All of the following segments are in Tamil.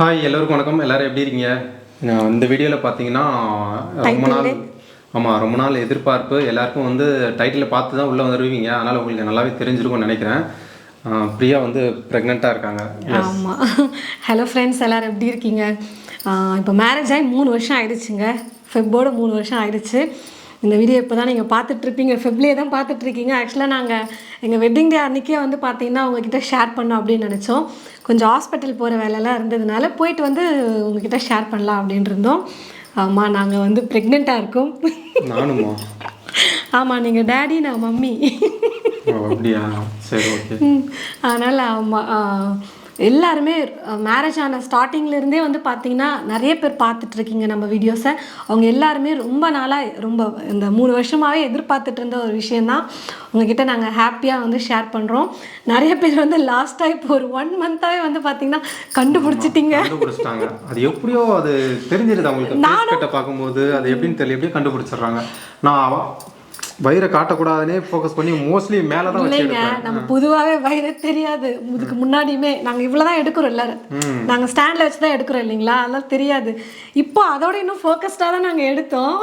ஹாய் எல்லோருக்கும் வணக்கம். எல்லாரும் எப்படி இருக்கீங்க? நான் இந்த வீடியோவில் பார்த்தீங்கன்னா ரொம்ப நாள் ஆமாம் ரொம்ப நாள் எதிர்பார்ப்பு. எல்லாருக்கும் வந்து டைட்டில் பார்த்து தான் உள்ளே வந்துடுவீங்க அதனால் உங்களுக்கு நல்லாவே தெரிஞ்சிருக்கும்னு நினைக்கிறேன். பிரியா வந்து ப்ரெக்னெண்ட்டாக இருக்காங்க. ஆமாம் ஹலோ ஃப்ரெண்ட்ஸ் எல்லோரும் எப்படி இருக்கீங்க? இப்போ மேரேஜ் ஆகி மூணு வருஷம் ஆயிடுச்சுங்க. ஃபெப்போட மூணு வருஷம் ஆயிடுச்சு. இந்த வீடியோ இப்போ தான் நீங்கள் பார்த்துட்ருப்பீங்க. ஃபெப்லேயே தான் பார்த்துட்ருக்கீங்க. ஆக்சுவலாக நாங்கள் எங்கள் வெட்டிங் டே அன்றைக்கே வந்து பார்த்தீங்கன்னா உங்ககிட்ட ஷேர் பண்ணோம் அப்படின்னு நினச்சோம். கொஞ்சம் ஹாஸ்பிட்டல் போகிற வேலைலாம் இருந்ததுனால போயிட்டு வந்து உங்ககிட்ட ஷேர் பண்ணலாம் அப்படின்னு இருந்தோம். ஆமாம் நாங்கள் வந்து ப்ரெக்னெண்ட்டாக இருக்கோம். நானுமா? ஆமாம் நீங்கள் டேடி நான் மம்மி. அப்படியா? சரி ஓகே அதனால் ஆமாம் எல்லாருமே மேரேஜ் ஆன இருந்தே வந்து பார்த்தீங்கன்னா நிறைய பேர் பார்த்துட்டு இருக்கீங்க நம்ம வீடியோஸை அவங்க எல்லாருமே ரொம்ப நாளாக ரொம்ப இந்த மூணு வருஷமாகவே எதிர்பார்த்துட்டு இருந்த ஒரு விஷயந்தான் உங்ககிட்ட நாங்கள் ஹாப்பியாக வந்து ஷேர் பண்ணுறோம் நிறைய பேர் வந்து லாஸ்ட்டாக இப்போ ஒரு ஒன் மந்த்தாகவே வந்து பார்த்தீங்கன்னா கண்டுபிடிச்சிட்டீங்க. அது எப்படியோ அது தெரிஞ்சிருது அவங்களுக்கு. பார்க்கும்போது அது எப்படின்னு தெரியல எப்படியும் கண்டுபிடிச்சிடுறாங்க. நான் வயிறை காட்டக்கூடாதுன்னே ஃபோக்கஸ் பண்ணி மோஸ்ட்லி மேலே தான் இல்லைங்க நம்ம பொதுவாகவே வயிறு தெரியாது. இதுக்கு முன்னாடியுமே நாங்கள் இவ்வளோ தான் எடுக்கிறோம் எல்லாரும். நாங்கள் ஸ்டாண்டில் வச்சு தான் எடுக்கிறோம் இல்லைங்களா? அதெல்லாம் தெரியாது. இப்போ அதோட இன்னும் ஃபோக்கஸ்டாக தான் நாங்கள் எடுத்தோம்.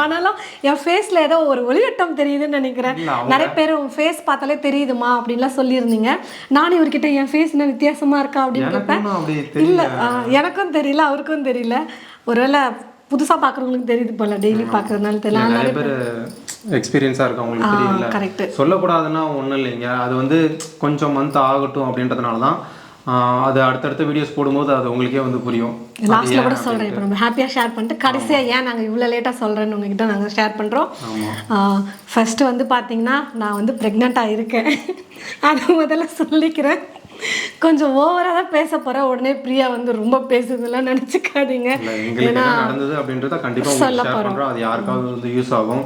ஆனாலும் என் ஃபேஸில் ஏதோ ஒரு ஒளிவட்டம் தெரியுதுன்னு நினைக்கிறேன். நிறைய பேர் உன் ஃபேஸ் பார்த்தாலே தெரியுதுமா? அப்படின்லாம் சொல்லியிருந்தீங்க. நானும் இவர்கிட்ட என் ஃபேஸ் என்ன வித்தியாசமாக இருக்கா அப்படின்னு கேட்பேன். இல்லை எனக்கும் தெரியல அவருக்கும் தெரியல. ஒருவேளை புதுசாக பார்க்குறவங்களுக்கு தெரியுது போல டெய்லி பார்க்குறதுனால தெரியல. எக்ஸ்பீரியன்ஸாக இருக்கு அவங்களுக்கு தெரியல கரெக்ட் சொல்லக்கூடாதுன்னா ஒன்றும் இல்லைங்க. அது வந்து கொஞ்சம் மந்த் ஆகட்டும் அப்படின்றதுனால தான் அது அடுத்தடுத்த வீடியோஸ் போடும்போது அது உங்களுக்கே வந்து புரியும். லாஸ்ட்டில் கூட சொல்கிறேன் இப்போ நம்ம ஹாப்பியாக ஷேர் பண்ணிட்டு கடைசியாக ஏன் நாங்கள் இவ்வளோ லேட்டாக சொல்கிறேன்னு உங்ககிட்ட நாங்கள் ஷேர் பண்ணுறோம் ஃபஸ்ட்டு வந்து பார்த்தீங்கன்னா நான் வந்து ப்ரெக்னெண்ட்டாக இருக்கேன். அதை முதல்ல சொல்லிக்கிறேன். கொஞ்சம் ஓவராக தான் பேச போகிறேன் உடனே பிரியா வந்து ரொம்ப பேசுறதெல்லாம் நினச்சிக்காதீங்க. என்ன நடந்தது அப்படின்றத கண்டிப்பாக ஷேர் பண்ணுறோம் அது யாருக்காவது வந்து யூஸ் ஆகும்.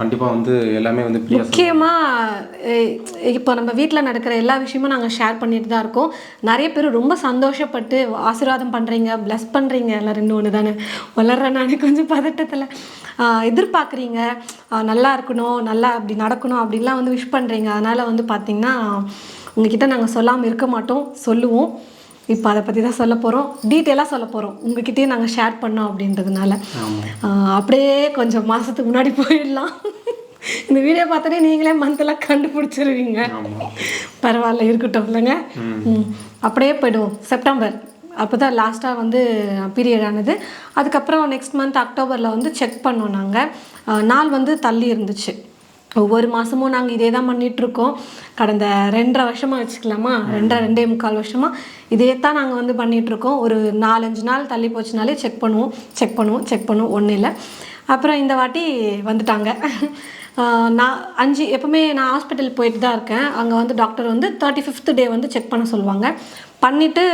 கண்டிப்பாக வந்து எல்லாமே வந்து பிரியா முக்கியமாக இப்போ நம்ம வீட்டில் நடக்கிற எல்லா விஷயமும் நாங்கள் ஷேர் பண்ணிட்டு தான் இருக்கோம். நிறைய பேர் ரொம்ப சந்தோஷப்பட்டு ஆசீர்வாதம் பண்ணுறீங்க ப்ளஸ் பண்ணுறீங்க எல்லாம் ரெண்டு ஒன்று தானே. வளர்றேன் நான் கொஞ்சம் பதட்டத்தில் எதிர்பார்க்குறீங்க. நல்லா இருக்கணும் நல்லா அப்படி நடக்கணும் அப்படின்லாம் வந்து விஷ் பண்ணுறீங்க அதனால் வந்து பார்த்திங்கன்னா உங்ககிட்ட நாங்கள் சொல்லாமல் இருக்க மாட்டோம் சொல்லுவோம். இப்போ அதை பற்றி தான் சொல்ல போகிறோம் டீட்டெயிலாக சொல்ல போகிறோம் உங்ககிட்டயே நாங்கள் ஷேர் பண்ணோம் அப்படின்றதுனால. அப்படியே கொஞ்சம் மாதத்துக்கு முன்னாடி போயிடலாம். இந்த வீடியோ பார்த்தாலே நீங்களே மந்தெல்லாம் கண்டுபிடிச்சிருவீங்க. பரவாயில்ல இருக்கட்டும் இல்லைங்க? ம். அப்படியே போயிடுவோம். செப்டம்பர் அப்போ தான் லாஸ்ட்டாக வந்து பீரியட் ஆனது. அதுக்கப்புறம் நெக்ஸ்ட் மந்த் அக்டோபரில் வந்து செக் பண்ணோம் நாங்கள் நாள் வந்து தள்ளி இருந்துச்சு. ஒவ்வொரு மாதமும் நாங்கள் இதே தான் பண்ணிகிட்ருக்கோம் கடந்த ரெண்டரை வருஷமாக வச்சுக்கலாமா? ரெண்டரை ரெண்டே முக்கால் வருஷமாக இதே தான் நாங்கள் வந்து பண்ணிகிட்ருக்கோம் ஒரு நாலஞ்சு நாள் தள்ளி போச்சுனாலே செக் பண்ணுவோம். செக் பண்ணுவோம் செக் பண்ணுவோம். ஒன்றும் இல்லை. அப்புறம் இந்த வாட்டி வந்துட்டாங்க. நான் அஞ்சு எப்பவுமே நான் ஹாஸ்பிட்டல் போயிட்டு தான் இருக்கேன். அங்கே வந்து டாக்டர் வந்து தேர்ட்டி ஃபிஃப்த் டே வந்து செக் பண்ண சொல்லுவாங்க. பண்ணிவிட்டு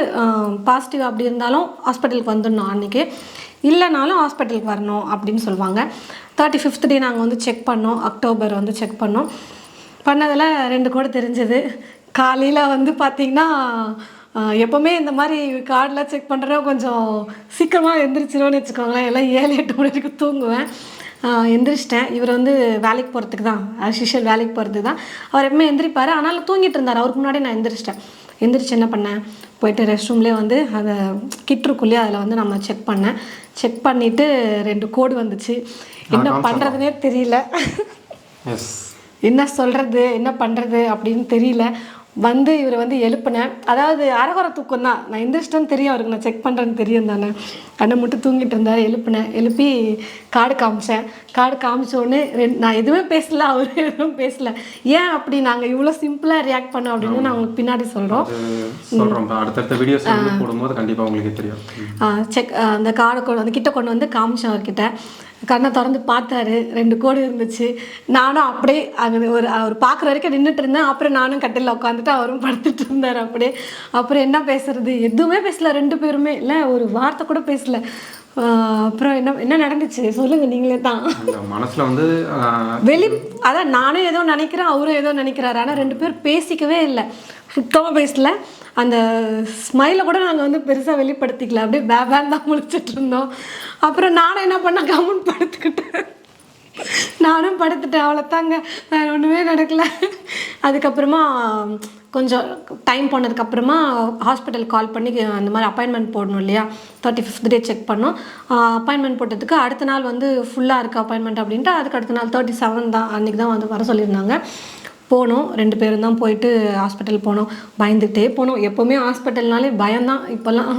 பாசிட்டிவ் அப்படி இருந்தாலும் ஹாஸ்பிட்டலுக்கு வந்துடணும் அன்றைக்கி இல்லைனாலும் ஹாஸ்பிட்டலுக்கு வரணும் அப்படின்னு சொல்லுவாங்க. தேர்ட்டி ஃபிஃப்த் டே நாங்கள் வந்து செக் பண்ணோம். அக்டோபர் வந்து செக் பண்ணோம். பண்ணதில் ரெண்டு கூட தெரிஞ்சது. காலையில் வந்து பார்த்திங்கன்னா எப்போவுமே இந்த மாதிரி கார்டெலாம் செக் பண்ணுறோம் கொஞ்சம் சீக்கிரமாக எந்திரிச்சிருவோன்னு வச்சுக்கோங்களேன். எல்லாம் ஏழு எட்டு மணி வரைக்கும் தூங்குவேன். எந்திரிச்சிட்டேன். இவர் வந்து வேலைக்கு போகிறதுக்கு தான். அசிஷியல் வேலைக்கு போகிறதுக்கு தான். அவர் எப்பவுமே எந்திரிப்பார். ஆனாலும் தூங்கிட்டு இருந்தார். அவருக்கு முன்னாடி நான் எந்திரிச்சிட்டேன். எந்திரிச்சு என்ன பண்ணேன்? போயிட்டு ரெஸ்ட் ரூம்லேயே வந்து அதை கிட் இருக்கும் இல்லையா அதில் வந்து நம்ம செக் பண்ணேன். செக் பண்ணிவிட்டு ரெண்டு கோடு வந்துச்சு. என்ன பண்ணுறதுனே தெரியல. என்ன சொல்கிறது என்ன பண்ணுறது அப்படின்னு தெரியல. வந்து இவரை வந்து எழுப்பினேன். அதாவது அரகுற தூக்கம் தான் நான் எந்திரிச்சிட்டேன்னு தெரியும் அவருக்கு நான் செக் பண்ணுறேன்னு தெரியும் தானே. கண்ணை மட்டும் தூங்கிட்டு இருந்தார் எழுப்பினேன். எழுப்பி கார்டு காமிச்சேன். கார்டு காமிச்ச உடனே ரெண்டு நான் எதுவுமே பேசல அவர் எதுவும் பேசல. ஏன் அப்படி நாங்கள் இவ்வளோ சிம்பிளாக ரியாக்ட் பண்ணோம் அப்படின்னு நான் உங்களுக்கு பின்னாடி சொல்கிறோம் அடுத்தடுத்த வீடியோஸ் போடும்போது கண்டிப்பாக உங்களுக்கு தெரியும். செக் அந்த கார்டை கொண்டு வந்து கிட்ட கொண்டு வந்து காமிச்சேன் அவர்கிட்ட. கண்ணை திறந்து பார்த்தாரு. ரெண்டு கோடு இருந்துச்சு. நானும் அப்படியே அங்கே ஒரு அவர் பார்க்குற வரைக்கும் நின்றுட்டு இருந்தேன். அப்புறம் நானும் கட்டில் உட்காந்துட்டு அவரும் படுத்துட்டு இருந்தார் அப்படியே. அப்புறம் என்ன பேசுறது? எதுவுமே பேசல. ரெண்டு பேருமே. இல்லை ஒரு வார்த்தை கூட பேசல. அப்புறம் என்ன என்ன நடந்துச்சு? சொல்லுங்க நீங்களே தான். மனசில் வந்து வெளி அதான் நானும் ஏதோ நினைக்கிறேன் அவரும் ஏதோ நினைக்கிறாரு. ஆனால் ரெண்டு பேரும் பேசிக்கவே இல்லை. சுத்தமாக பேசல. அந்த ஸ்மைலை கூட நாங்கள் வந்து பெருசாக வெளிப்படுத்திக்கல. அப்படியே பேபேன் தான் முழிச்சிட்டு இருந்தோம். அப்புறம் நானும் என்ன பண்ணேன்? கமெண்ட் படுத்துக்கிட்டேன். நானும் படுத்துட்டேன் அவ்வளோத்தாங்க வேற ஒன்றுமே நடக்கல. அதுக்கப்புறமா கொஞ்சம் டைம் போனதுக்கப்புறமா ஹாஸ்பிட்டல் கால் பண்ணி அந்த மாதிரி அப்பாயின்மெண்ட் போடணும் இல்லையா? தேர்ட்டி ஃபிஃப்த் டே செக் பண்ணோம் அப்பாயின்மெண்ட் போட்டதுக்கு அடுத்த நாள் வந்து ஃபுல்லாக இருக்குது அப்பாயின்மெண்ட் அப்படின்ட்டு அதுக்கு அடுத்த நாள் தேர்ட்டி செவன் தான் அன்றைக்கி தான் வந்து வர சொல்லியிருந்தாங்க. போனோம் ரெண்டு பேரும் தான் போயிட்டு ஹாஸ்பிட்டல் போனோம். பயந்துகிட்டே போனோம். எப்போவுமே ஹாஸ்பிட்டல்னாலே பயம்தான். இப்போல்லாம்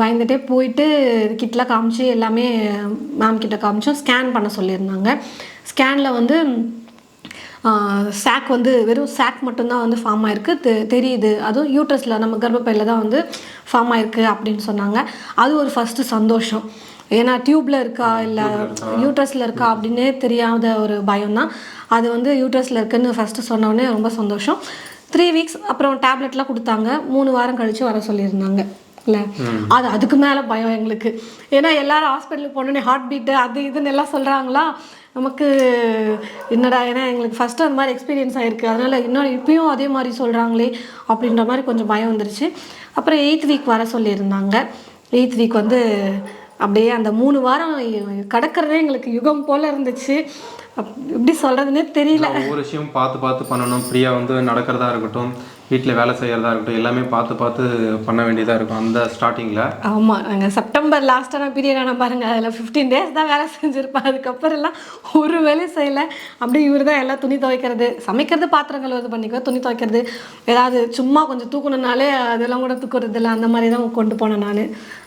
பயந்துட்டே போயிட்டு கிட்டலாம் காமிச்சு எல்லாமே மேம் கிட்ட காமிச்சோம். ஸ்கேன் பண்ண சொல்லியிருந்தாங்க. ஸ்கேனில் வந்து சாக் வந்து வெறும் சாக் மட்டும்தான் வந்து ஃபார்ம் ஆயிருக்கு. தெ தெரியுது. அதுவும் யூட்ரஸில் நம்ம கர்ப்பப்பையில் தான் வந்து ஃபார்ம் ஆயிருக்கு அப்படின்னு சொன்னாங்க. அது ஒரு ஃபஸ்ட்டு சந்தோஷம். ஏன்னா டியூப்பில் இருக்கா இல்லை யூட்ரஸில் இருக்கா? அப்படின்னே தெரியாத ஒரு பயம் தான் அது வந்து யூட்ரஸில் இருக்குன்னு ஃபஸ்ட்டு சொன்னோடனே ரொம்ப சந்தோஷம். த்ரீ வீக்ஸ் அப்புறம் டேப்லெட்லாம் கொடுத்தாங்க. மூணு வாரம் கழித்து வர சொல்லியிருந்தாங்க. இல்லை அது அதுக்கு மேலே பயம் எங்களுக்கு. ஏன்னா எல்லாரும் ஹாஸ்பிட்டலுக்கு போனோடனே ஹார்ட் பீட்டு அது இதுன்னு எல்லாம் சொல்கிறாங்களா நமக்கு என்னடா ஏன்னா எங்களுக்கு ஃபஸ்ட்டு அந்த மாதிரி எக்ஸ்பீரியன்ஸ் ஆயிருக்கு. அதனால் இன்னும் இப்பயும் அதே மாதிரி சொல்கிறாங்களே அப்படின்ற மாதிரி கொஞ்சம் பயம் வந்துருச்சு. அப்புறம் எயித் வீக் வர சொல்லியிருந்தாங்க. எயித் வீக் வந்து அப்படியே அந்த மூணு வாரம் கடக்கிறதே எங்களுக்கு யுகம் போல் இருந்துச்சு. அப்- எப்படி சொல்கிறதுனே தெரியல. ஒவ்வொரு விஷயம் பார்த்து பார்த்து பண்ணணும். ஃப்ரீயாக வந்து நடக்கிறதா இருக்கட்டும். வீட்டில் வேலை செய்கிறதா இருக்கட்டும் எல்லாமே பார்த்து பார்த்து பண்ண வேண்டியதாக இருக்கும். அந்த ஸ்டார்டிங்கில் ஆமாம் நாங்கள் செப்டம்பர் லாஸ்ட்டான பீரியட் ஆனால் பாருங்கள் அதில் ஃபிஃப்டீன் டேஸ் தான் வேலை செஞ்சுருப்பேன். அதுக்கப்புறம் எல்லாம் ஒரு வேலையும் செய்யலை. அப்படியே இவர் தான் எல்லாம் துணி துவைக்கிறது. சமைக்கிறது பாத்திரம் கழுவுறது பண்ணிக்கோ துணி துவைக்கிறது. ஏதாவது சும்மா கொஞ்சம் தூக்கணுனாலே அதெல்லாம் கூட தூக்குறது இல்லை. அந்த மாதிரி தான் கொண்டு போனேன் நான்.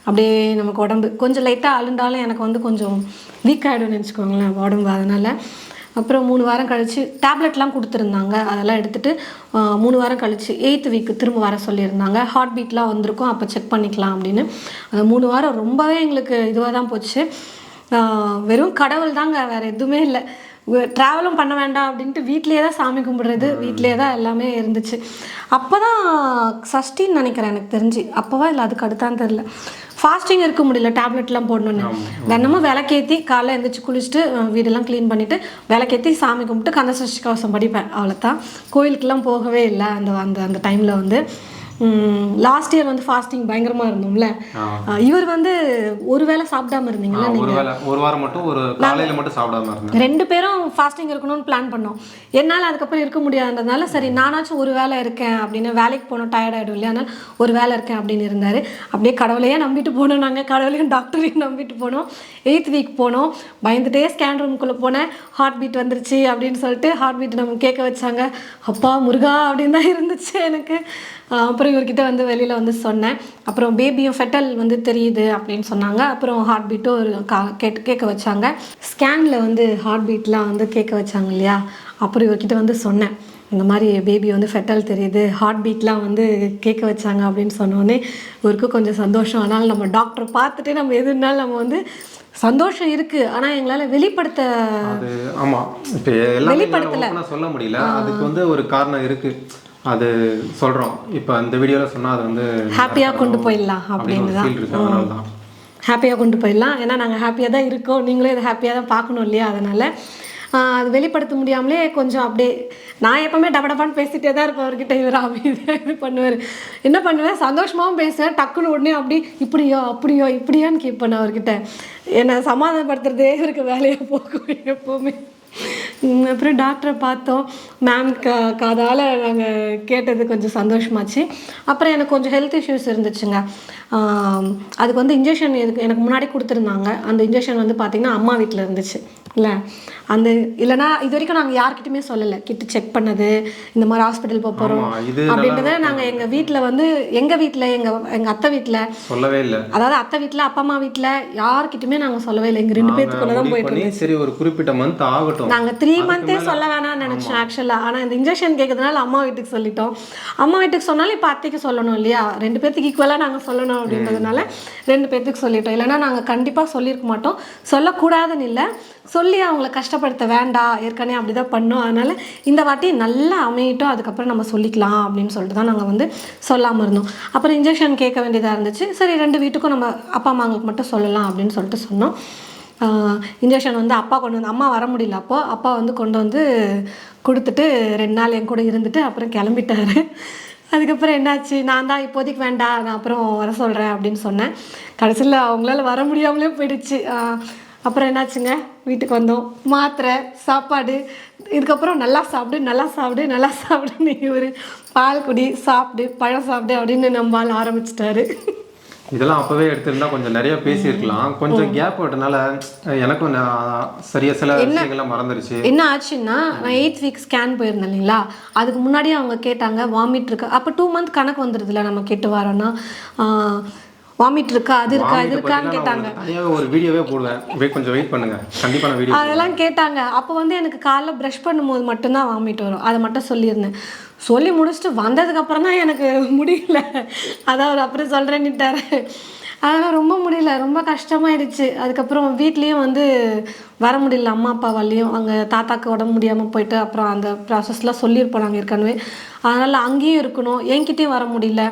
அப்படியே நமக்கு உடம்பு கொஞ்சம் லைட்டாக அழுண்டாலும் எனக்கு வந்து கொஞ்சம் வீக் ஆகிடும்னு நினச்சிக்கோங்களேன் உடம்பு. அதனால் அப்புறம் மூணு வாரம் கழித்து டேப்லெட்லாம் கொடுத்துருந்தாங்க. அதெல்லாம் எடுத்துகிட்டு மூணு வாரம் கழித்து எயித்து வீக்கு திரும்ப வர சொல்லியிருந்தாங்க. ஹார்ட் பீட்லாம் வந்திருக்கும் அப்போ செக் பண்ணிக்கலாம் அப்படின்னு. அந்த மூணு வாரம் ரொம்பவே எங்களுக்கு இதுவாக தான் போச்சு. வெறும் கடவுள் தாங்க வேறு எதுவுமே இல்லை. ட்ராவலும் பண்ண வேண்டாம் அப்படின்ட்டு வீட்லேயே தான் சாமி கும்பிடுறது வீட்லேயே தான் எல்லாமே இருந்துச்சு. அப்போ தான் சஷ்டின்னு நினைக்கிறேன் எனக்கு தெரிஞ்சு. அப்போவா இல்லை அதுக்கு அடுத்தான்னு தெரில ஃபாஸ்டிங் இருக்க முடியல டேப்லெட்லாம் போடணுன்னு தினமும் விளக்கேற்றி காலைல எழுந்திரிச்சு குளிச்சுட்டு வீடெல்லாம் க்ளீன் பண்ணிவிட்டு விளக்கேற்றி சாமி கும்பிட்டு கந்த சஷ்டி கவசம் படிப்பேன். அவ்வளோதான் கோயிலுக்கெல்லாம் போகவே இல்லை அந்த அந்த அந்த டைமில் வந்து. லாஸ்ட் இயர் வந்து ஃபாஸ்டிங் பயங்கரமாக இருந்தோம்ல. இவர் வந்து ஒரு வேளை சாப்பிடாம இருந்தீங்களா ஒரு வாரம் மட்டும் ஒரு காலையில் மட்டும் சாப்பிடாம இருந்தேன். ரெண்டு பேரும் ஃபாஸ்டிங் இருக்கணும்னு பிளான் பண்ணோம். என்னால் அதுக்கப்புறம் இருக்க முடியாததுனால சரி நானாச்சும் ஒரு வேலை இருக்கேன் அப்படின்னு வேலைக்கு போனோம் டயர்ட் ஆகிடும் இல்லையா? அதனால் ஒரு வேலை இருக்கேன் அப்படின்னு இருந்தார். அப்படியே கடவுளையே நம்பிட்டு போனோம் நாங்கள் கடவுளையும் டாக்டரையும் நம்பிட்டு போனோம். எயித் வீக் போனோம். பயந்துட்டே ஸ்கேன் ரூமுக்குள்ளே போனேன். ஹார்ட் பீட் வந்துருச்சு அப்படின்னு சொல்லிட்டு ஹார்ட் பீட் நம்ம கேட்க வச்சாங்க. அப்பா முருகா அப்படின்னு தான் இருந்துச்சு எனக்கு. ஆஹ் அப்புறம் இவர்கிட்ட வந்து வெளியில் வந்து சொன்னேன். அப்புறம் பேபியும் ஃபெட்டல் வந்து தெரியுது அப்படின்னு சொன்னாங்க. அப்புறம் ஹார்ட் பீட்டும் ஒரு கா கேட்டு கேட்க வச்சாங்க. ஸ்கேனில் வந்து ஹார்ட் பீட்லாம் வந்து கேட்க வச்சாங்க இல்லையா? அப்புறம் இவர்கிட்ட வந்து சொன்னேன். இந்த மாதிரி பேபி வந்து ஃபெட்டல் தெரியுது ஹார்ட் பீட்லாம் வந்து கேட்க வச்சாங்க அப்படின்னு சொன்னோடனே இவருக்கு கொஞ்சம் சந்தோஷம். ஆனால் நம்ம டாக்டர் பார்த்துட்டு நம்ம எதுனாலும் நம்ம வந்து சந்தோஷம் இருக்குது ஆனால் எங்களால் வெளிப்படுத்த ஆமாம் இப்போ எல்லாமே ஓப்பனாக சொல்ல முடியல. அதுக்கு வந்து ஒரு காரணம் இருக்கு. அது சொல்கிறோம் இப்போ அந்த வீடியோவில் சொன்னால் அது வந்து ஹாப்பியாக கொண்டு போயிடலாம் அப்படின்னு அப்படின்னு தான் ஹாப்பியாக கொண்டு போயிடலாம். ஏன்னா நாங்கள் ஹாப்பியாக தான் இருக்கோம். நீங்களும் இதை ஹாப்பியாக தான் பார்க்கணும் இல்லையா? அதனால் அது வெளிப்படுத்த முடியாமலே கொஞ்சம் அப்படியே நான் எப்பவுமே டபடபான்னு பேசிகிட்டே தான் இருப்பேன் அவர்கிட்ட. இவர் இது பண்ணுவார். என்ன பண்ணுவேன்? சந்தோஷமாகவும் பேசுவேன். டக்குன்னு உடனே அப்படி இப்படியோ அப்படியோ இப்படியான்னு கேட்பேன் அவர்கிட்ட. என்னை சமாதானப்படுத்துறதே இவருக்கு வேலையாக போகும் எப்போவுமே. அப்புறம் டாக்டரை பார்த்தோம். மேம் க காதால் நாங்கள் கேட்டது கொஞ்சம் சந்தோஷமாச்சு. அப்புறம் எனக்கு கொஞ்சம் ஹெல்த் இஷ்யூஸ் இருந்துச்சுங்க. அதுக்கு வந்து இன்ஜெக்ஷன் எதுக்கு எனக்கு முன்னாடி கொடுத்துருந்தாங்க. அந்த இன்ஜெக்ஷன் வந்து பார்த்திங்கன்னா அம்மா வீட்டில் இருந்துச்சு. இல்லை? அந்த இல்லைனா இது வரைக்கும் நாங்கள் யார்கிட்டயுமே சொல்லலை. கிட்ட செக் பண்ணது இந்த மாதிரி ஹாஸ்பிட்டல் போக போகிறோம் அப்படின்றத நாங்கள் எங்கள் வீட்டில் வந்து எங்கள் வீட்டில் எங்கள் எங்கள் அத்தை வீட்டில் சொல்லவே இல்லை. அதாவது அத்தை வீட்டில் அப்பா அம்மா வீட்டில் யார்கிட்டயுமே நாங்கள் சொல்லவே இல்லை. எங்கள் ரெண்டு பேத்துக்குள்ளே தான் போயிட்டு சரி ஒரு குறிப்பிட்ட மந்த் ஆகட்டும். நாங்கள் த்ரீ மந்த்தே சொல்ல வேணாம்னு நினச்சோம் ஆக்சுவலாக ஆனால் இந்த இன்ஜெக்ஷன் கேட்கறதுனால அம்மா வீட்டுக்கு சொல்லிட்டோம். அம்மா வீட்டுக்கு சொன்னாலும் இப்போ அத்தைக்கு சொல்லணும் இல்லையா? ரெண்டு பேர்த்துக்கு ஈக்குவலாக நாங்கள் சொல்லணும் அப்படின்றதுனால ரெண்டு பேர்த்துக்கு சொல்லிட்டோம். இல்லைன்னா நாங்கள் கண்டிப்பாக சொல்லியிருக்க மாட்டோம். சொல்லக்கூடாதுன்னு இல்லை. சொல்லி அவங்கள கஷ்டப்படுத்த வேண்டாம். ஏற்கனவே அப்படி தான் பண்ணோம். அதனால் இந்த வாட்டி நல்லா அமையிட்டோம். அதுக்கப்புறம் நம்ம சொல்லிக்கலாம் அப்படின்னு சொல்லிட்டு தான் நாங்கள் வந்து சொல்லாமல் இருந்தோம். அப்புறம் இன்ஜெக்ஷன் கேட்க வேண்டியதாக இருந்துச்சு. சரி ரெண்டு வீட்டுக்கும் நம்ம அப்பா அம்மாங்களுக்கு மட்டும் சொல்லலாம் அப்படின்னு சொல்லிட்டு சொன்னோம். இன்ஜெக்ஷன் வந்து அப்பா கொண்டு வந்து அம்மா வர முடியல அப்போ அப்பா வந்து கொண்டு வந்து கொடுத்துட்டு ரெண்டு நாள் என் கூட இருந்துட்டு அப்புறம் கிளம்பிட்டாரு. அதுக்கப்புறம் என்னாச்சு? நான் தான் இப்போதைக்கு வேண்டாம் நான் அப்புறம் வர சொல்கிறேன் அப்படின்னு சொன்னேன். கடைசியில் அவங்களால வர முடியாமலே போயிடுச்சு. அப்புறம் என்னாச்சுங்க? வீட்டுக்கு வந்தோம். மாத்திரை சாப்பாடு இதுக்கப்புறம் நல்லா சாப்பிடு நல்லா சாப்பிடு நல்லா சாப்பிடுன்னு இவர் பால் குடி சாப்பிடு பழம் சாப்பிடு அப்படின்னு நம்மால் ஆரம்பிச்சிட்டாரு. இதெல்லாம் அப்பவே எடுத்திருந்தா கொஞ்சம் நிறைய பேசியிருக்கலாம். கொஞ்சம் கேப் விட்டனால எனக்கும் சரியா சில விஷயங்கள்லாம் மறந்துருச்சு. என்ன ஆச்சுன்னா நான் எயித் வீக் ஸ்கேன் போயிருந்தேன் இல்லைங்களா? அதுக்கு முன்னாடியே அவங்க கேட்டாங்க வாமிட் இருக்கா? அப்போ டூ மந்த் கணக்கு வந்துடுதுல நம்ம கேட்டு வரோன்னா. வாமிட் இருக்கா? அது இருக்கா? இது இருக்கான்னு கேட்டாங்க. ஒரு வீடியோவே போடுவேன் வெயிட் கொஞ்சம் வெயிட் பண்ணுங்க. கண்டிப்பா நான் வீடியோ அதெல்லாம் கேட்டாங்க. அப்போ வந்து எனக்கு காலைல ப்ரஷ் பண்ணும்போது மட்டும்தான் வாமிட் வரும். அதை மட்டும் சொல்லியிருந்தேன். சொல்லி முடிச்சுட்டு வந்ததுக்கப்புறம் தான் எனக்கு முடியல. அதான் அவர் அப்புறம் சொல்கிறேன்னுட்டார் அதெல்லாம் ரொம்ப முடியல. ரொம்ப கஷ்டமாயிடுச்சு. அதுக்கப்புறம் வீட்லேயும் வந்து வர முடியல. அம்மா அப்பாவாலையும் அங்கே தாத்தாக்கு உடம்பு முடியாமல் போயிட்டு அப்புறம் அந்த ப்ராசஸ்லாம் சொல்லியிருப்போம் நாங்கள் ஏற்கனவே. அதனால் அங்கேயும் இருக்கணும். என்கிட்டயும் வர முடியல.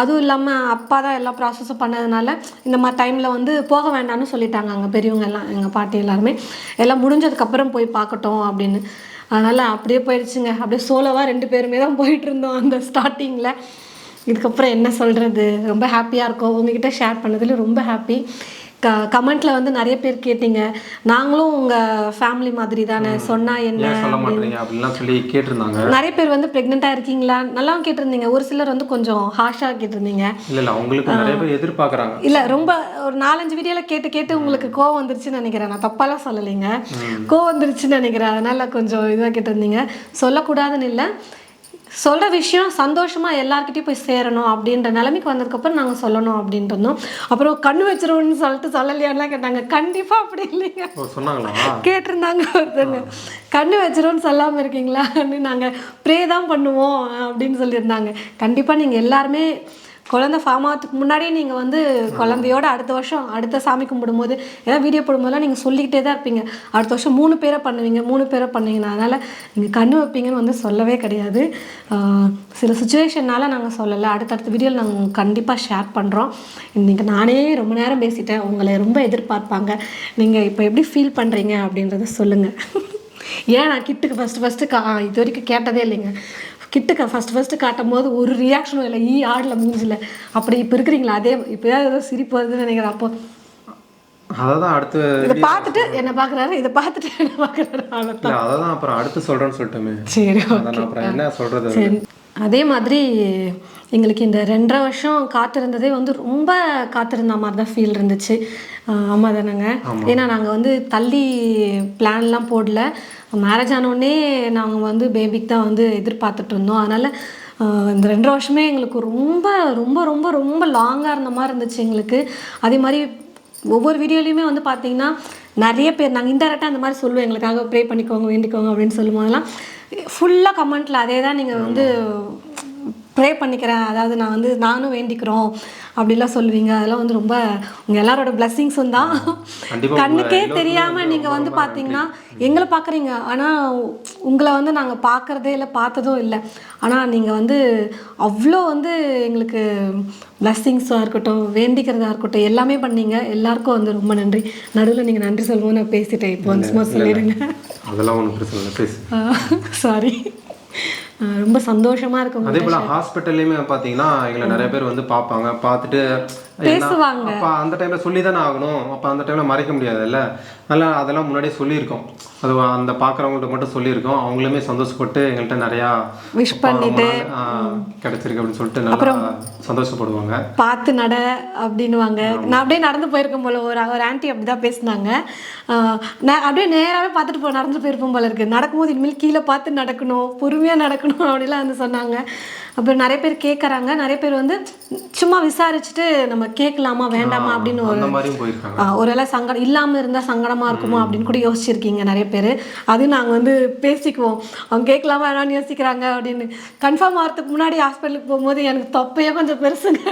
அதுவும் இல்லாமல் அப்பா தான் எல்லா ப்ராசஸும் பண்ணதுனால இந்த மாதிரி டைமில் வந்து போக வேண்டாம்னு சொல்லிட்டாங்க அங்கே பெரியவங்க எல்லாம் எங்கள் பாட்டி எல்லாருமே. எல்லாம் முடிஞ்சதுக்கப்புறம் போய் பார்க்கட்டும் அப்படின்னு. அதனால் அப்படியே போயிடுச்சுங்க. அப்படியே சோலோவாக ரெண்டு பேருமே தான் போயிட்டு இருந்தோம் அந்த ஸ்டார்டிங்கில் இதுக்கப்புறம் என்ன சொல்கிறது ரொம்ப ஹாப்பியாக இருக்கும். உங்ககிட்ட ஷேர் பண்ணதில் ரொம்ப ஹாப்பி க கமெண்ட்டில் வந்து நிறைய பேர் கேட்டீங்க. நாங்களும் உங்கள் ஃபேமிலி மாதிரி தானே சொன்னால் என்ன சொல்ல மாட்டீங்க? அப்படின்லாம் சொல்லி கேட்டிருந்தாங்க. நிறைய பேர் வந்து ப்ரெக்னெண்ட்டாக இருக்கீங்களா நல்லாவும் கேட்டிருந்தீங்க. ஒரு சிலர் வந்து கொஞ்சம் ஹார்ஷாக கேட்டிருந்தீங்க. இல்ல இல்ல அவங்களுக்கு நிறைய பேர் எதிர்பார்க்கறாங்க. இல்ல ரொம்ப ஒரு நாலஞ்சு வீடியோல கேட்டு கேட்டு உங்களுக்கு கோவம் வந்துருச்சுன்னு நினைக்கிறேன். நான் தப்பாலாம் சொல்லலைங்க. கோவம் வந்துருச்சுன்னு நினைக்கிறேன். அதனால கொஞ்சம் இதுவாக கேட்டிருந்தீங்க. சொல்லக்கூடாதுன்னு இல்லை. சொல்ற விஷயம் சந்தோஷமா எல்லார்கிட்டயும் போய் சேரணும் அப்படின்ற நிலைமைக்கு வந்ததுக்கப்புறம் நாங்க சொல்லணும் அப்படின்ட்டு இருந்தோம். அப்புறம் கண்ணு வச்சிருவோம்னு சொல்லிட்டு சொல்லலையான்லாம் கேட்டாங்க. கண்டிப்பா அப்படி இல்லைங்க. கேட்டிருந்தாங்க ஒருத்தங்க. கண்ணு வச்சிரும்னு சொல்லாமல் இருக்கீங்களான்னு நாங்கள் ப்ரே தான் பண்ணுவோம் அப்படின்னு சொல்லியிருந்தாங்க. கண்டிப்பாக நீங்கள் எல்லாருமே குழந்தை ஃபார்ம் ஆகிறதுக்கு முன்னாடியே நீங்கள் வந்து குழந்தையோட அடுத்த வருஷம் அடுத்த சாமி கும்பிடும்போது ஏதாவது வீடியோ போடும்போதெல்லாம் நீங்கள் சொல்லிக்கிட்டே தான் இருப்பீங்க. அடுத்த வருஷம் மூணு பேரை பண்ணுவீங்க மூணு பேரை பண்ணுவீங்க. அதனால் நீங்கள் கண்ணு வைப்பீங்கன்னு வந்து சொல்லவே கிடையாது. சில சுச்சுவேஷன்னால நாங்கள் சொல்லலை. அடுத்தடுத்த வீடியோவில் நாங்கள் கண்டிப்பாக ஷேர் பண்ணுறோம் இன்றைக்கி நானே ரொம்ப நேரம் பேசிட்டேன். உங்களை ரொம்ப எதிர்பார்ப்பாங்க. நீங்கள் இப்போ எப்படி ஃபீல் பண்ணுறீங்க அப்படின்றத சொல்லுங்கள் ஏன் நான் கிட்டுக்கு ஃபஸ்ட்டு ஃபஸ்ட்டு கா இது வரைக்கும் கேட்டதே இல்லைங்க. கிட்டுக்கு ஃபஸ்ட்டு ஃபஸ்ட்டு காட்டும் போது ஒரு ரியாக்ஷனும் இல்லை. ஈ ஆடல மூஞ்சில. அப்படி இப்போ இருக்கிறீங்களா? அதே இப்போ ஏதோ சிரிப்பு வருதுன்னு நினைக்கிறேன். அப்போ அதான் அடுத்து இதை பார்த்துட்டு என்ன பார்க்குறாரு இதை பார்த்துட்டு என்ன பார்க்குறாரு. அவ்வளோதான் அதான் அப்புறம் அடுத்து சொல்றேன்னு சொல்லிட்டோமே. அப்புறம் என்ன சரி. அதே மாதிரி எங்களுக்கு இந்த ரெண்டரை வருஷம் காத்திருந்ததே வந்து ரொம்ப காத்திருந்த மாதிரி தான் ஃபீல் இருந்துச்சு. ஆஹ் ஆமா தானேங்க. ஏன்னா நாங்கள் வந்து தள்ளி பிளான்லாம் போடல. மேரேஜ் ஆனோடனே நாங்கள் வந்து பேபிக்கு தான் வந்து எதிர்பார்த்துட்டு இருந்தோம். அதனால் இந்த ரெண்டரை வருஷமே எங்களுக்கு ரொம்ப ரொம்ப ரொம்ப ரொம்ப லாங்காக இருந்த மாதிரி இருந்துச்சு எங்களுக்கு. அதே மாதிரி ஒவ்வொரு வீடியோலையுமே வந்து பார்த்தீங்கன்னா நிறைய பேர் நாங்கள் இன்டெரக்டாக அந்த மாதிரி சொல்லுவோம். எங்களுக்காக ப்ரே பண்ணிக்கோங்க வேண்டிக்கோங்க அப்படின்னு சொல்லும்போதெல்லாம் ஃபுல்லாக கமெண்ட்டில் அதே தான் நீங்கள் வந்து ப்ரே பண்ணிக்கிறேன். அதாவது நான் வந்து நானும் வேண்டிக்கிறோம் அப்படிலாம் சொல்லுவீங்க. அதெல்லாம் வந்து ரொம்ப உங்கள் எல்லாரோட பிளெஸ்ஸிங்ஸும் தான் கண்ணுக்கே தெரியாமல் நீங்கள் வந்து பார்த்தீங்கன்னா எங்களை பார்க்குறீங்க ஆனால் உங்களை வந்து நாங்கள் பார்க்குறதே இல்லை பார்த்ததும் இல்லை. ஆனால் நீங்கள் வந்து அவ்வளோ வந்து எங்களுக்கு பிளஸ்ஸிங்ஸாக இருக்கட்டும் வேண்டிக்கிறதா இருக்கட்டும் எல்லாமே பண்ணீங்க. எல்லாருக்கும் வந்து ரொம்ப நன்றி. நடுவில் நீங்கள் நன்றி சொல்லுவோம் நான் பேசிட்டேன். இப்போ வந்து சும்மா சொல்லிடுங்க. அதெல்லாம் ஒன்றும் பிரச்சனை இல்லை. பேசு. சாரி ரொம்ப சந்தோஷமாக இருக்கும் அதே போல ஹாஸ்பிட்டல்லையுமே பார்த்தீங்கன்னா எங்களை நிறைய பேர் வந்து பார்ப்பாங்க. பார்த்துட்டு என்ன- பேசுவாங்க. அப்ப அந்த டைம்ல சொல்லி தானே ஆகணும். அப்ப அந்த டைம்ல மறைக்க முடியாதுல்ல. அதனால அதெல்லாம் முன்னாடியே சொல்லியிருக்கோம். அது அந்த பார்க்குறவங்கள்ட்ட மட்டும் சொல்லியிருக்கோம். அவங்களுமே சந்தோஷப்பட்டு எங்கள்கிட்ட நிறையா விஷ் பண்ணிட்டு கிடைச்சிருக்கு அப்படின்னு சொல்லிட்டு நல்லா சந்தோஷப்படுவாங்க. பார்த்து நட அப்படின்னுவாங்க. நான் அப்படியே நடந்து போயிருக்கேன் போல. ஒரு ஒரு ஆன்ட்டி அப்படி தான் பேசினாங்க நான் அப்படியே நேராகவே பார்த்துட்டு போ நடந்து போயிருப்போம் போல இருக்கு. நடக்கும்போது இனிமேல் கீழே பார்த்து நடக்கணும். பொறுமையாக நடக்கணும் அப்படிலாம் வந்து சொன்னாங்க. அப்புறம் நிறைய பேர் கேட்குறாங்க நிறைய பேர் வந்து சும்மா விசாரிச்சுட்டு நம்ம கேட்கலாமா வேண்டாமா அப்படின்னு ஒரு ஒருவேளை சங்கடம் இல்லாமல் இருந்தால் சங்கடமாக இருக்குமோ அப்படின்னு கூட யோசிச்சிருக்கீங்க நிறைய பேர். அது நாங்கள் வந்து பேசிக்குவோம். அவங்க கேட்கலாமா வேணாம்னு யோசிக்கிறாங்க அப்படின்னு. கன்ஃபார்ம் ஆகிறதுக்கு முன்னாடி ஹாஸ்பிட்டலுக்கு போகும்போது எனக்கு தொப்பையே கொஞ்சம் பெருசுங்க.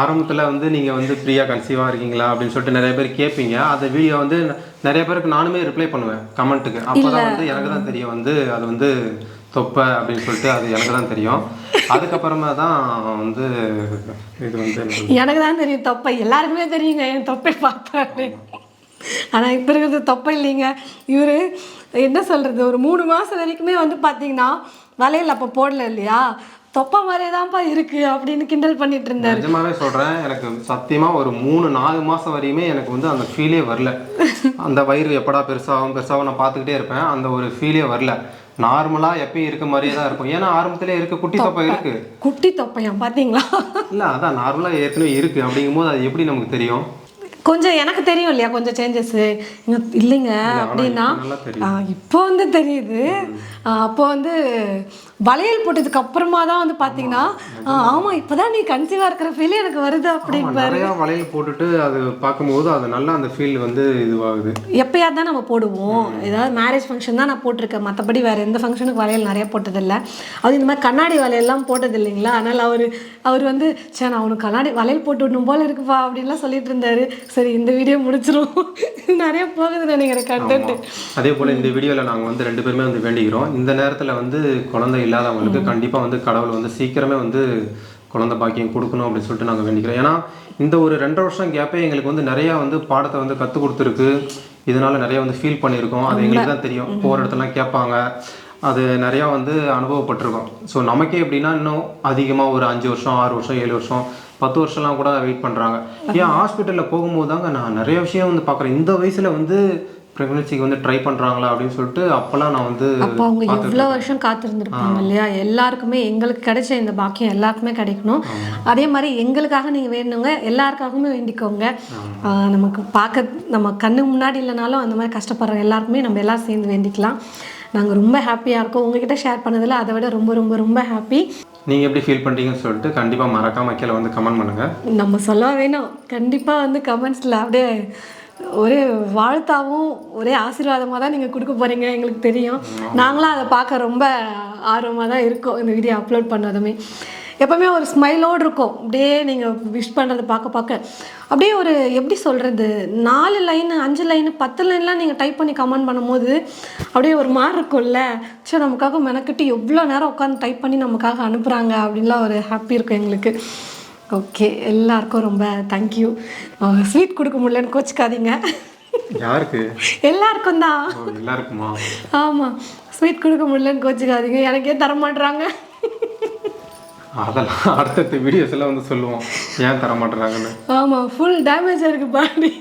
ஆரம்பத்துல வந்து நீங்க வந்து ஃப்ரீயா கன்சீவா இருக்கீங்களா அப்படின்னு சொல்லிட்டு நிறைய பேர் கேட்பீங்க. அந்த வீடியோ வந்து நிறைய பேருக்கு நானுமே ரிப்ளை பண்ணுவேன் கமெண்ட்டுக்கு அப்பதான் வந்து எனக்கு தான் தெரியும் வந்து அது வந்து தொப்பை அப்படின்னு சொல்லிட்டு அது எனக்கு தான் தெரியும். அதுக்கப்புறமா தான் வந்து இது வந்து எனக்கு தான் தெரியும் தொப்பை. எல்லாருக்குமே தெரியுங்க என் தொப்பை பார்த்தாரு ஆனால் இப்போ இருக்கிறது தொப்பை இல்லைங்க. இவர் என்ன சொல்கிறது ஒரு மூணு மாதம் வரைக்குமே வந்து பார்த்தீங்கன்னா வளையல் அப்போ போடல இல்லையா? தொப்பை மாதிரியே தான்ப்பா இருக்கு அப்படின்னு கிண்டல் பண்ணிட்டு இருந்தாரு. நிஜமாவே சொல்கிறேன் எனக்கு சத்தியமாக ஒரு மூணு நாலு மாதம் வரையுமே எனக்கு வந்து அந்த ஃபீலே வரல. அந்த வயிறு எப்படா பெருசாகும் பெருசாகும் நான் பார்த்துக்கிட்டே இருப்பேன். அந்த ஒரு ஃபீலே வரல. நார்மலாக எப்பயும் இருக்க மாதிரியே தான் இருக்கும். ஏன்னா ஆரம்பத்திலே இருக்கு குட்டி தொப்பை இருக்கு. குட்டி தொப்பையாம் பாத்தீங்களா? இல்லை அதான் நார்மலாக ஏற்கனவே இருக்கு. அப்படிங்கும்போது அது எப்படி நமக்கு தெரியும்? கொஞ்சம் எனக்கு தெரியும் இல்லையா கொஞ்சம் சேஞ்சஸ் இல்லைங்க அப்படின்னா இப்போ வந்து தெரியுது. அப்போ வந்து வளையல் போட்டதுக்கு அப்புறமா தான் வந்து பார்த்தீங்கன்னா ஆ, ஆமா இப்போதான் நீ கன்சீவாக இருக்கிற ஃபீல் எனக்கு வருது அப்படின்னு நிறையா வளையல் போட்டுட்டு அது பார்க்கும்போது அது நல்லா அந்த ஃபீல் வந்து இதுவாகுது. எப்பயாவது தான் நம்ம போடுவோம். ஏதாவது மேரேஜ் ஃபங்க்ஷன் தான் நான் போட்டிருக்கேன். மற்றபடி வேறு எந்த ஃபங்க்ஷனுக்கு வளையல் நிறைய போட்டதில்லை. அது இந்த மாதிரி கண்ணாடி வளையல்லாம் போட்டது இல்லைங்களா? அதனால் அவர் அவர் வந்து சே நான் அவனுக்கு கண்ணாடி வளையல் போட்டு விடணும் போல இருக்குப்பா அப்படின்லாம் சொல்லிட்டு இருந்தாரு. சரி இந்த வீடியோ முடிச்சிரும். நிறைய போகுது நினைக்கிறேன் கண்டென்ட் அதே போல் இந்த வீடியோவில் நாங்கள் வந்து ரெண்டு பேருமே வந்து வேண்டிக்கிறோம். இந்த நேரத்தில் வந்து குழந்தை இல்லாதவங்களுக்கு கண்டிப்பாக வந்து கடவுள் வந்து சீக்கிரமே வந்து குழந்தை பாக்கியம் கொடுக்கணும் அப்படின்னு சொல்லிட்டு நாங்கள் வேண்டிக்கிறோம். ஏன்னா இந்த ஒரு ரெண்டரை வருஷம் கேப்பே எங்களுக்கு வந்து நிறையா வந்து பாடத்தை வந்து கற்றுக் கொடுத்துருக்கு. இதனால நிறைய வந்து ஃபீல் பண்ணியிருக்கோம். அது எங்களுக்கு தான் தெரியும். போகிற இடத்துலலாம் கேட்பாங்க. அது நிறையா வந்து அனுபவப்பட்டிருக்கோம். ஸோ நமக்கே எப்படின்னா இன்னும் அதிகமாக ஒரு அஞ்சு வருஷம் ஆறு வருஷம் ஏழு வருஷம் பத்து வருஷம்லாம் கூட வெயிட் பண்ணுறாங்க ஏன் ஹாஸ்பிட்டலில் போகும்போது தாங்க நான் நிறைய விஷயம் வந்து பார்க்குறேன். இந்த வயசில் வந்து ப்ரெக்னென்சிக்கு வந்து ட்ரை பண்ணுறாங்களா அப்படின்னு சொல்லிட்டு அப்போல்லாம் நான் வந்து அப்போ அவங்க எவ்வளோ வருஷம் காத்திருந்திருப்பாங்க இல்லையா? எல்லாருக்குமே எங்களுக்கு கிடைச்ச இந்த பாக்கியம் எல்லாருக்குமே கிடைக்கணும். அதே மாதிரி எங்களுக்காக நீங்கள் வேணுங்க எல்லாருக்காகவுமே வேண்டிக்கோங்க. நமக்கு பார்க்க நம்ம கண்ணு முன்னாடி இல்லைனாலும் அந்த மாதிரி கஷ்டப்படுற எல்லாருக்குமே நம்ம எல்லாரும் சேர்ந்து வேண்டிக்கலாம். நாங்கள் ரொம்ப ஹாப்பியாக இருக்கோம். உங்ககிட்ட ஷேர் பண்ணதில் அதை விட ரொம்ப ரொம்ப ரொம்ப ஹாப்பி நீங்கள் எப்படி ஃபீல் பண்ணுறீங்கன்னு சொல்லிட்டு கண்டிப்பாக மறக்காம கீழே வந்து கமெண்ட் பண்ணுங்கள் நம்ம சொல்ல வேணும். கண்டிப்பாக வந்து கமெண்ட்ஸில் அப்படியே ஒரே வாழ்த்தாவும் ஒரே ஆசீர்வாதமாக தான் நீங்கள் கொடுக்க போகிறீங்க எங்களுக்கு தெரியும். நாங்களும் அதை பார்க்க ரொம்ப ஆர்வமாக தான் இருக்கோம் இந்த வீடியோ அப்லோட் பண்ணதுமே. எப்போவுமே ஒரு ஸ்மைலோடு இருக்கும். அப்படியே நீங்கள் விஷ் பண்ணுறதை பார்க்க பார்க்க. அப்படியே ஒரு எப்படி சொல்கிறது நாலு லைனு அஞ்சு லைனு பத்து லைன்லாம் நீங்கள் டைப் பண்ணி கமெண்ட் பண்ணும்போது அப்படியே ஒரு மாதிரி இருக்கும்ல. சரி நமக்காக மெனக்கிட்டு எவ்வளோ நேரம் உட்காந்து டைப் பண்ணி நமக்காக அனுப்புகிறாங்க அப்படின்லாம் ஒரு ஹாப்பி இருக்கும் எங்களுக்கு. ஓகே எல்லாருக்கும் ரொம்ப தேங்க்யூ ஸ்வீட் கொடுக்க முடியலன்னு கோச்சிக்காதீங்க. யாருக்கு? எல்லாருக்கும் தான் எல்லாருக்குமா? ஆமாம் ஸ்வீட் கொடுக்க முடியலன்னு கோச்சிக்காதீங்க. எனக்கே தர மாட்றாங்க அதெல்லாம் அடுத்தடுத்த வீடியோஸ் எல்லாம் வந்து சொல்லுவோம். ஏன் தர மாட்டேறாங்கன்னு ஆமாம் ஃபுல் டேமேஜ் இருக்கு பாடி.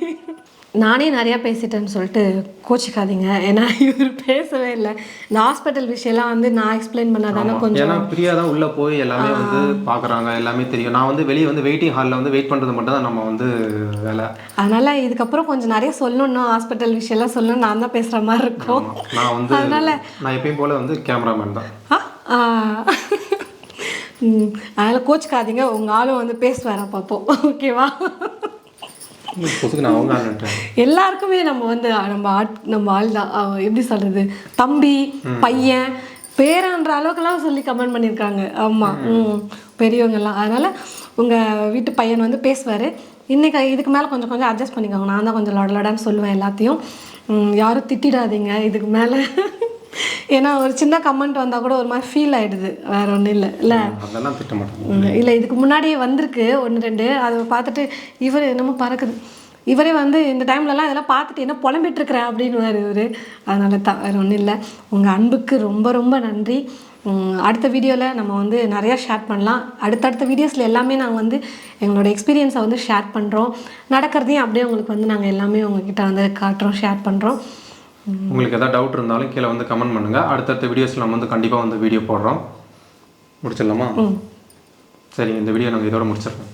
நானே நிறையா பேசிட்டேன்னு சொல்லிட்டு கோச்சிக்காதீங்க. ஏன்னா இவர் பேசவே இல்லை. இந்த ஹாஸ்பிட்டல் விஷயம்லாம் வந்து நான் எக்ஸ்பிளைன் பண்ணாதானே கொஞ்சம் ஏன்னா பிரியா தான் உள்ளே போய் எல்லாமே வந்து பார்க்குறாங்க எல்லாமே தெரியும். நான் வந்து வெளியே வந்து வெயிட்டிங் ஹாலில் வந்து வெயிட் பண்ணுறது மட்டும் தான் நம்ம வந்து வேலை. அதனால இதுக்கப்புறம் கொஞ்சம் நிறைய சொல்லணும். ஹாஸ்பிட்டல் விஷயம்லாம் சொல்லணும் நான் தான் பேசுகிற மாதிரி இருக்கும். நான் வந்து நான் எப்பயும் போல வந்து கேமராமேன் தான். அதனால கோச்சிக்காதீங்க. உங்க ஆளும் வந்து பேசுவார் அப்பப்போ ஓகேவா பொசுக்கு நான் அவங்க ஆளுன்ட்டேன் எல்லாருக்குமே நம்ம வந்து நம்ம ஆட் நம்ம ஆள் தான். எப்படி சொல்றது? தம்பி பையன் பேரன்ற அளவுக்குலாம் சொல்லி கமெண்ட் பண்ணியிருக்காங்க. ஆமாம் ம். பெரியவங்கெல்லாம். அதனால உங்க வீட்டு பையன் வந்து பேசுவார். இன்னைக்கு இதுக்கு மேலே கொஞ்சம் கொஞ்சம் அட்ஜஸ்ட் பண்ணிக்கோங்க. நான் தான் கொஞ்சம் லொட லொடன்னு சொல்லுவேன் எல்லாத்தையும். யாரும் திட்டிடாதீங்க. இதுக்கு மேலே ஏன்னா ஒரு சின்ன கமெண்ட் வந்தால் கூட ஒரு மாதிரி ஃபீல் ஆயிடுது. வேற ஒன்றும் இல்லை. இல்லை? அதெல்லாம் திட்ட மாட்டேன் இல்லை இதுக்கு முன்னாடியே வந்திருக்கு ஒன்று ரெண்டு. அதை பார்த்துட்டு இவர் என்னமோ பறக்குது. இவரே வந்து இந்த டைம்லலாம் இதெல்லாம் பார்த்துட்டு என்ன புலம்பிட்டு இருக்கிறேன் அப்படின்னு இவர். அதனால தான் வேறு ஒன்றும் இல்லை. உங்கள் அன்புக்கு ரொம்ப ரொம்ப நன்றி. அடுத்த வீடியோவில் நம்ம வந்து நிறையா ஷேர் பண்ணலாம். அடுத்தடுத்த வீடியோஸில் எல்லாமே நாங்கள் வந்து எங்களோட எக்ஸ்பீரியன்ஸை வந்து ஷேர் பண்ணுறோம் நடக்கிறதையும் அப்படியே உங்களுக்கு வந்து நாங்கள் எல்லாமே உங்ககிட்ட வந்து காட்டுறோம் ஷேர் பண்ணுறோம் உங்களுக்கு எதாவது டவுட் இருந்தாலும் கீழே வந்து கமெண்ட் பண்ணுங்கள் அடுத்தடுத்த வீடியோஸில் நம்ம வந்து கண்டிப்பாக வந்து வீடியோ போடுறோம். முடிச்சிடலாமா? சரிங்க இந்த வீடியோ நாங்கள் இதோட முடிச்சிடுறோம்